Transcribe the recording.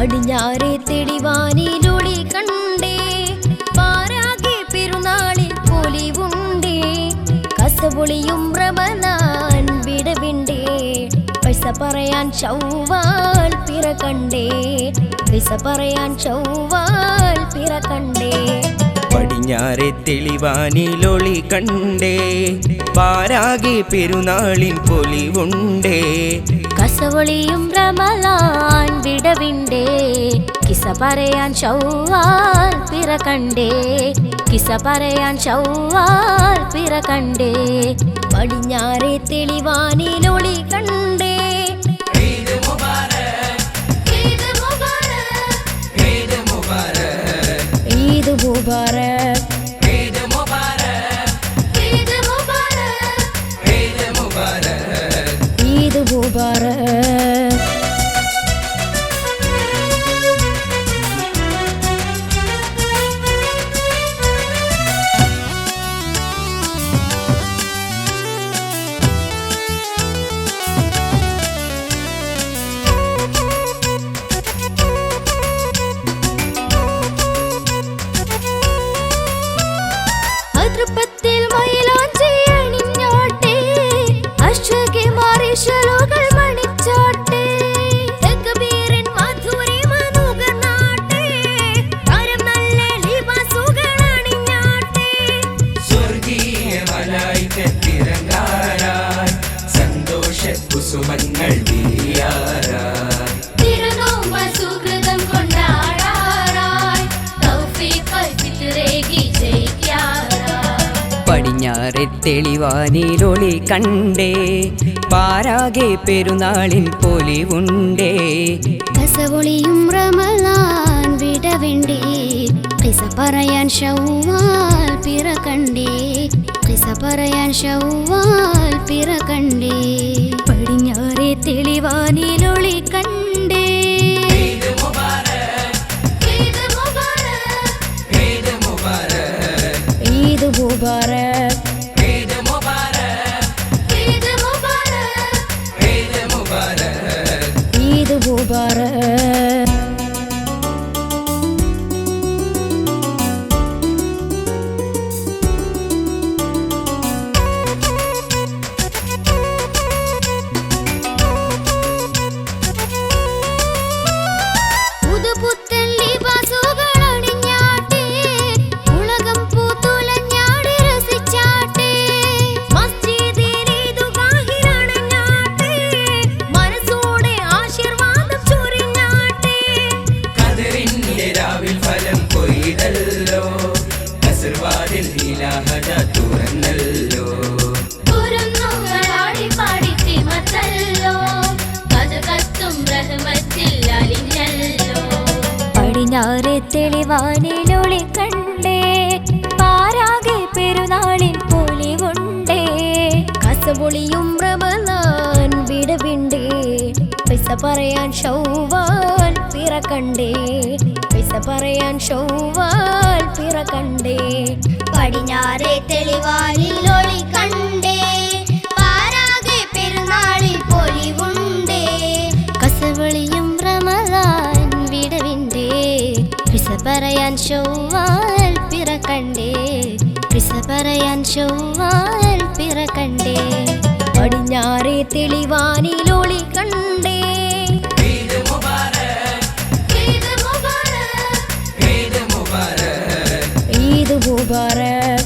അടിഞ്ഞാറെ തെളിവാനിലൊളി കണ്ടേ. പാരാകെ പെരുന്നാളിൽ പൊലിവുണ്ടേ. കസപൊളിയും റമലാൻ വിടവിണ്ടേ. പൈസ പറയാൻ ചൊവ്വാൽ പിറ കണ്ടേ. പൈസ പറയാൻ ചൊവ്വാൽ പിറ കണ്ടേ. പടിഞ്ഞാറെ തെളിവാനിലൊളി കണ്ടേ. പാരാകെ പെരുന്നാളിൻ പൊലിവുണ്ടേ. കസവളിയും റമലാൻ വിടവിണ്ടേ. കിസ പറയാൻ ചൊവ്വാൽ പിറ കണ്ടേ. കിസ പറയാൻ ചൊവ്വാൽ പിറ കണ്ടേ. പടിഞ്ഞാറെ തെളിവാനിലൊളി കണ്ടേ. ഈദ് മുബാറക് ഈദ് മുബാറക് അതൃപ്പത്തിൽ തെളിവാനിലൊളി കണ്ടേ. പാരാകെ പെരുന്നാളിൻ പൊലിവുണ്ടേ. കസവൊളിയും റമലാൻ വിടവിണ്ടേ കിസ പറയാൻ ഷൗവാൽ പിറ കണ്ടേ. കിസ പറയാൻ ഷൗവാൽ പിറ കണ്ടേ. പടിഞ്ഞാറെ തെളിവാനിലൊളി കണ്ടേ. ഈദ് മുബാറക്. പടിഞ്ഞാറെ തെളിവാനിലൊളി കണ്ടേ. പാരാകെ പെരുന്നാളിൻ പൊലിവുണ്ടേ കസപൊളിയും റമലാൻ വിടവിണ്ടേ പൈസ പറയാൻ പിറക്കണ്ടേ കണ്ടേ. പൈസ പറയാൻ പിറക്കണ്ടേ കണ്ടേ. പടിഞ്ഞാറെ തെളിവാനിലൊളി കണ്ടേ. പറയാൻ ചൊവ്വാൽ പിറ കണ്ടേ. പിസ പറയാൻ ചൊവ്വാൽ പിറ കണ്ടേ. പടിഞ്ഞാറെ തെളിവാനിലൊളി കണ്ടേ. ഈദ് മുബാറക്.